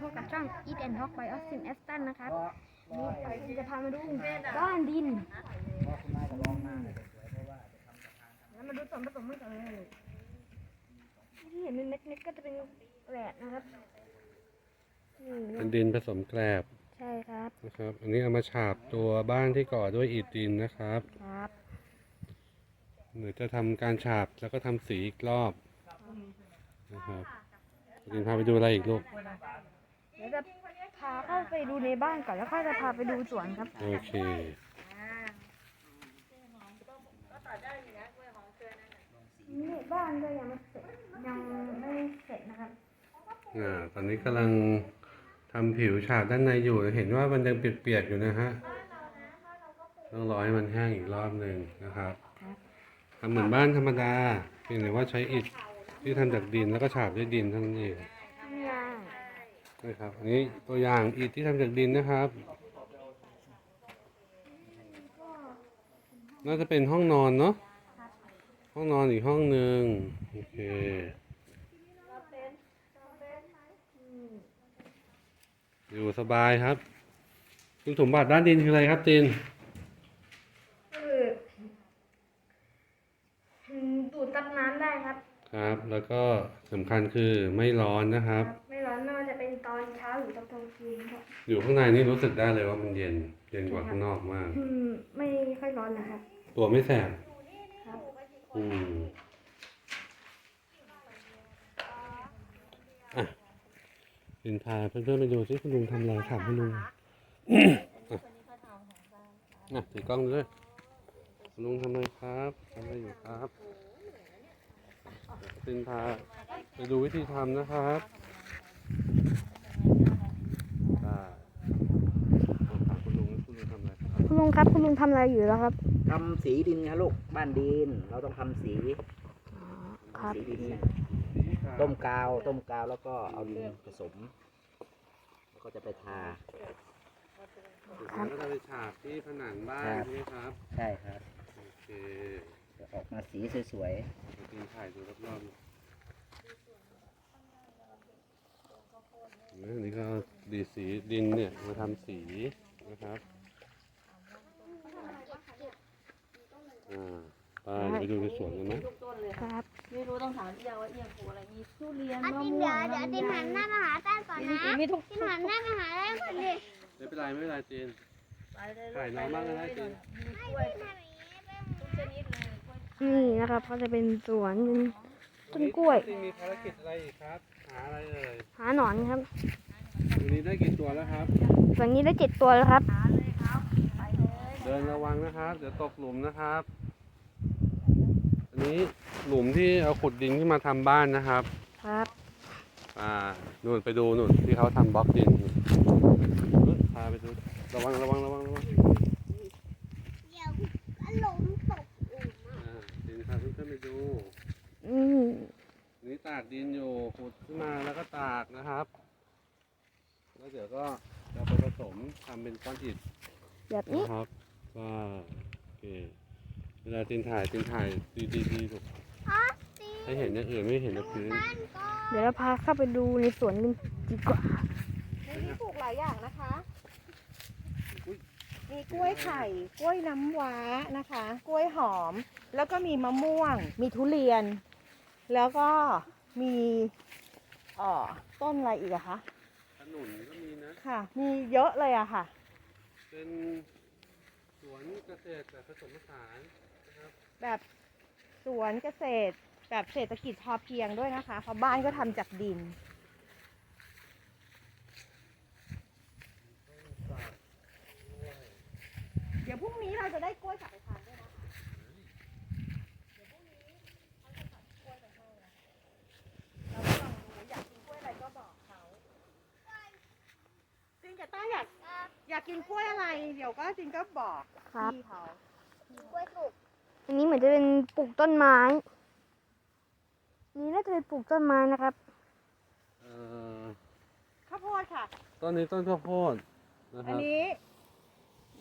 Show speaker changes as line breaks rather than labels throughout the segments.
พบกับช่อง Eat and Talk by Austin Aston นะครับวันนี้จะพามาดูบ้านดินแล้วมาดูส่วนผสมกันก่อนเลยที่เห็นเป็นเม็ดๆก็จะเป็นแกลบนะครับนี่
เป็นดินผสมแกลบ
ใช่ครับ
นะครับ อันนี้เอามาฉาบตัวบ้านที่ก่อด้วยอิฐดินนะครับ
ครับ
เดี๋ยวจะทำการฉาบแล้วก็ทำสีอีกรอบนะครับดินพาไปดูอะไรอีกลูก
เดี๋ยวจะพาเข้าไปดูในบ้านก่อนแล้วค่อยจะพาไปดูสวนครับ
โอเค
นี่บ้านก็ยังไม่เสร็จยังไม่เสร็จนะครับ
อ่าตอนนี้กำลังทำผิวฉาบด้านในอยู่ เห็นว่ามันยังเปียกๆอยู่นะฮะ ต้องรอให้มันแห้งอีกรอบหนึ่งนะครับ
ครับ
ทำเหมือนบ้านธรรมดาเพียงแต่ว่าใช้อิฐที่ทำจากดินแล้วก็ฉาบด้วยดินเท่านั้นเอง
ง่าย
นะครับอันนี้ตัวอย่างอิฐที่ทำจากดินนะครับ น่าจะเป็นห้องนอนเนาะห้องนอนอีกห้องหนึ่งโอเคอยู่สบายครับคุณสมบัติด้านดินคืออะไรครับติน
คืออืมดูดซับน้ำได้ครับ
ครับ แล้วก็สำคัญคือไม่ร้อนนะครับ
อนกลางคืนครับ
อยู่ข้างในนี่รู้สึกได้เลยว่ามันเย็น เย็นกว่าข้างนอกมาก
อืมไม่ค่อยร้อนนะครับ
ตัวไม่แสบ
ครับ
อืมอะเป็นพาเพื่อนๆไปดูที่คุณลุงทำอะไรถามคุณลุงอะอะถือกล้องด้วยคุณลุงทำอะไรครับทำอะไรอยู่ครับเป็นพาไปดูวิธีทำนะครับได้เอาถามคุณลุงว่าคุณลุงทำอะไรครับ
คุณ ลุงครับ คุณลุงทำอะไรอยู่แล้วครับ
ทำสีดินครับลูกบ้านดิน เราต้องทำสี
ครับ
สีดิน
สีขาว
ต้มกาวต้มกาวแล้วก็เอาดินผสม แล้วก็จะไปทา
ครับ
แล้วก็จะไปฉาบที่ผนังบ้าน
ครับ
ใช่ไหมครับ
ใช่ครับ
โอเค
จะออกมาสีสวย
เราตีนถ่ายดูรอบๆนะอันนี้ก็ดีดสีดินเนี่ยมาทำสีนะครับ อ่าไปไปดูในสวนกันไหม
ทุกต้นเลย
ครับ
ไม่รู้ต้องถามเอียงว่าเอียงปลูกอะไร มีทุเรียน
อะ
มะ
ติน
ม่ว
เดี๋ยว
ง
เดี๋ยวตินหันหน้ามาหาแต้ก่อนนะ
มีทุก
ตินหันหน้ามาหาแต้ก่อนดิ
ไม่เป็นไรไม่เป็นไรตีน
ไปเลย
ถ่ายน้องบ้างก็ได้จริง
มีกล้วยทุกชนิดเลยกล้วย
นี่นะครับก็จะเป็นสวนต้นกล้วย
ตีนมีภารกิจอะไรอีกครับ หาอะไรเอ่ย
หาหนอนครับ
วันนี้ได้กี่ตัวแล้วครับ
ส่วนนี้ได้เจ็ดตัวแล้วครับ
เดินระวังนะครับ เดี๋ยวตกหลุมนะครับอั นนี้หลุมที่เอาขุดดินขึ้นมาทำบ้านนะครับ
ครับ
อ่านู่นไปดูนู่นที่เขาทำบล็อกดินนู่นพาไปดูระวังระวังระวังระวัง
เดี๋ยวอารมณ์ตกอุ่น
อ่าดินพาเพื่อนๆไปดู
อืม
อันนี้ตากดินอยู่ขุดขึ้นมาแล้วก็ตากนะครับ แล้วเดี๋ยวก็จะไปผสมทำเป็นก้อนอิฐ
แบบนี้
นะครับก็โอเคเว ลาตินถ่ายตินถ่ายดีดีดีลูก
อ๋อตี
ให้เห็นอย่างอื่นไม่เห็นจากพื้น
บ้านก็
เดี๋ยวเราพาเข้าไปดูในสวนกันดีกว่า
มีปลูกหลายอย่างนะคะ มีกล้วยไข่ กล้วยน้ำว้านะคะ กล้วยหอม แล้วก็มีมะม่วง มีทุเรียน แล้วก็มีเอ่อต้นอะไรอีกอะคะ
ขนุนก็มีนะ
ค่ะ มีเยอะเลยอะค่ะ
เป็นสวนเกษตรแบบผสมผสานนะครับ
แบบสวนเกษตร แบบเศรษฐกิจพอเพียงด้วยนะคะ เพราะบ้านก็ทำจากดิน เดี๋ยวพรุ่งนี้เราจะได้กล้วยกลับไปทานด้วยนะคะเดี๋ยวพรุ่งนี้เขาจะตัดกล้วยไปให้นะคะเราก็ลองดูอยากกินกล้วยอะไรก็บอกเขาจริงกับต้าอยากอยากกินกล้วยอะไร เดี๋ยวก็จริงก็บอก
ครับ
พี่เขา
กล้วยสุก
อันนี้เหมือนจะเป็นปลูกต้นไม้ นี่น่าจะเป็นปลูกต้นไม้นะครับ
เอ่อ
ข้าวโพดค่ะ
ต้นนี้ต้นข้าวโพดนะค
อัน
รับ
นี้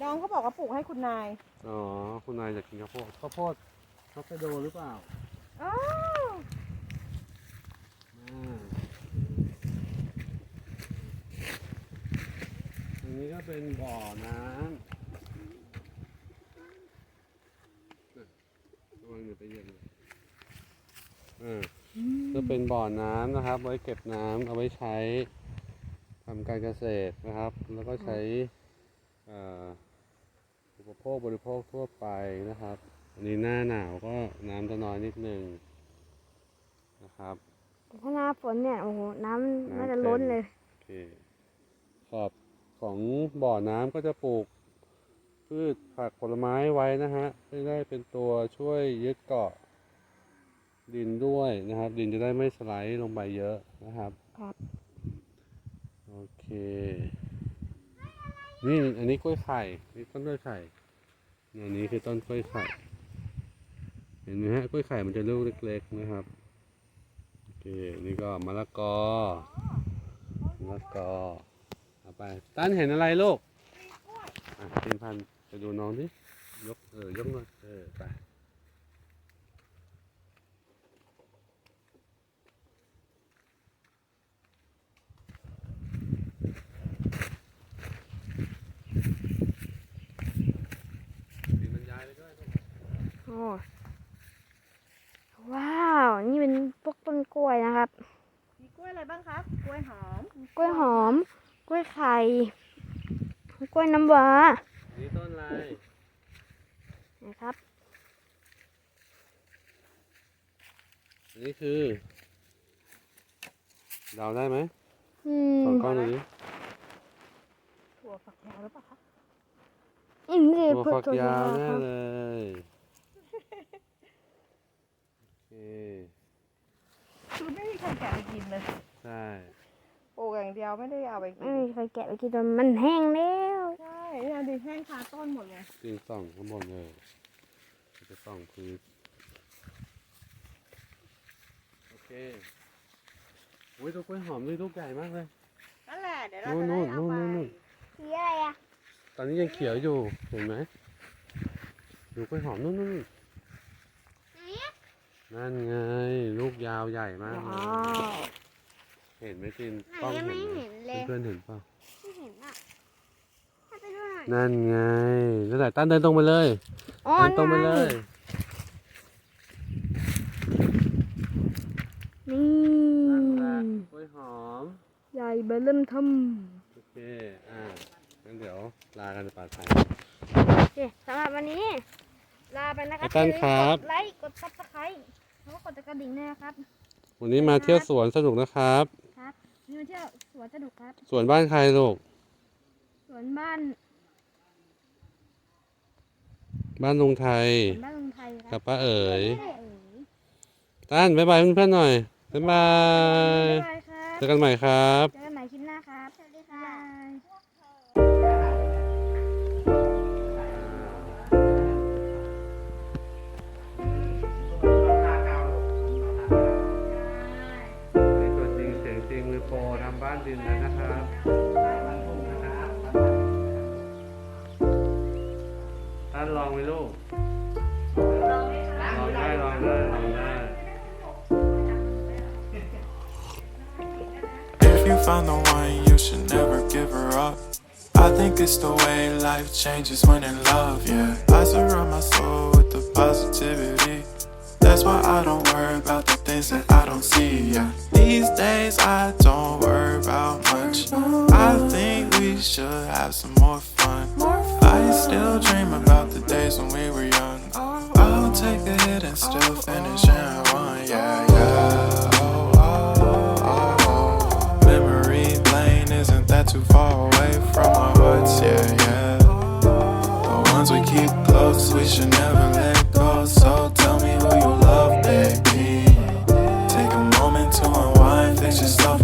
น้องเขาบอกว่าปลูกให้คุณนาย
อ๋อคุณนายอยากกินข้าวโพดข้าวโพดฮอกไกโดหรือเปล่า
อ๋อ
อ่านี้ก็เป็นบ่อน้ำ ระวังอย่าไปเย็นเลยอ่าก็เป็นบ่อน้ำนะครับ ไว้เก็บน้ำเอาไว้ใช้ทำการเกษตรนะครับ แล้วก็ใช้เอ่ออุปโภคบริโภคทั่วไปนะครับอันนี้หน้าหนาวก็น้ำจะน้อยนิดนึงนะครับ
แต่ถ้าหน้าฝนเนี่ยโอ้โหน้ำน่าจะ
น้ำเต็ม
ล้นเลย
โอเคขอบของบ่อน้ำก็จะปลูก พืชผักผลไม้ไว้นะฮะเพื่อได้เป็นตัวช่วยยึดเกาะดินด้วยนะครับ ดินจะได้ไม่สไลด์ลงไปเยอะนะครับ
ครับ
โอเค นี่อันนี้กล้วยไข่ นี่ต้นกล้วยไข่เนี่ยอันนี้คือต้นกล้วยไข่ เห็นไหมฮะกล้วยไข่มันจะลูกเล็กๆนะครับ โอเค นี่ก็มะละกอ มะละกอ เอาไปตั้นเห็นอะไรลูกอะพินพัน ธุ์ไปดูน้องดิยกเออยกหน่อยเออไปปีนบรรยายไปด้วยลูก
โอ้ว้าว นี่เป็นพวกต้นกล้วยนะครับ
มีกล้วยอะไรบ้างครับ กล้วยหอม
กล้วยหอม กล้วยไข่ กล้วยน้ำว้า
นี่ต้นอะไร
นะครับ
อันนี้คือเดาได้ไหม
อืม
สองกล้องดูดิ
ถั่วฝักยาวหรือเปล่าคะ
อืมนี่
ตัว
เพื่อ
ฝัก
ตัวยา
วา
ว
แน่
ครับ
เลยโอเค
คือไม่มีใครแกะไปกินเลย
ใช่
ปลูกอย่างเดียวไม่ได้เอาไปกิ
ไม่
น
มีใครแกะไปกินจนมันแห้งแล้ว
ใช่ เนี่ยดิแห้งคาต้นหมดเลย
จริงส่องข้างบนเลยจะส่องคือโอเคอุ้ยตัวกล้วยหอมด้วยลูกใหญ่มากเลย
นั่นแหละเดี๋ยวเรา
นู่
จะ
น
ได้
นู่น
เอา
นู่นนู่น
ไป
สีอะไรอะ
ตอนนี้ยังเขียวอยู่เห็นไหมดูกล้วยหอมนู่นนู่นนู่น
ไหนอะ
นั่นไง ลูกยาวใหญ่มากเล
ว้ายว
เห็นไหมจิน
ไหน
กล้อง
ยัง
เห็
ไม่
นไหม
เห็นเลย
เพื่อนๆเห็นเปล่า
ไม่เห็นอะให้ไปดูห น่อย
นั่นไงนั่นแหละตั้นเดินตรงไปเลย
อ๋อ
เดินตรงไปเลย
นี่
นั่นแหละกล้วยหอม
ใหญ่เบลเริ่มท
โอเค อ่างั้นเดี๋ยวลากันไปป่าไทยำ
โอเคสำหรับวันนี้ ลาไปนะครับ
อาจารย์ครับ
อย่าลืมกดไลค์กดซับสไครต์แล้วก็กดกระดิ่งด้วยนะครับ
วันนี้มาเที่ยวสวนสนุกนะครับ
ครับนี่มาเที่ยวสวนสนุกครับ
สวนบ้านใครลูก
สวนบ้าน
บ้านลุงไทย
สวนบ้านลุงไทยค
กั
รั
บบป้าเอ๋ย
เอ๋ย
ตั้นบ๊ายบายเพื่อนๆหน่อยบ๊ายบาย
บ๊ายบายครับ
เจอกันใหม่ครับ
เจอกันใหม่คลิปหน้าครับสวัสดีค่ะ
นี่ตัวจริงเสียงจริงมือโปรทำบ้านดินแล้วนะครับ ไหมลูก ลองได้ ลองได้ ลองได้
If you found the one, you should never give her up. I think it's the way life changes when in love, yeah. I surround my soul with the positivity. That's why I don't worry about the things that I don't see, yeah. These days I don't worry about much. I think we should have some more fun. Still dream about the days when we were young. Oh, I'll take a hit and still finish in one, yeah, yeah. Oh, oh, oh, oh. Memory lane isn't that too far away from our hearts, yeah, yeah. The ones we keep close, we should never let go. So tell me who you love, baby. Take a moment to unwind, fix yourself.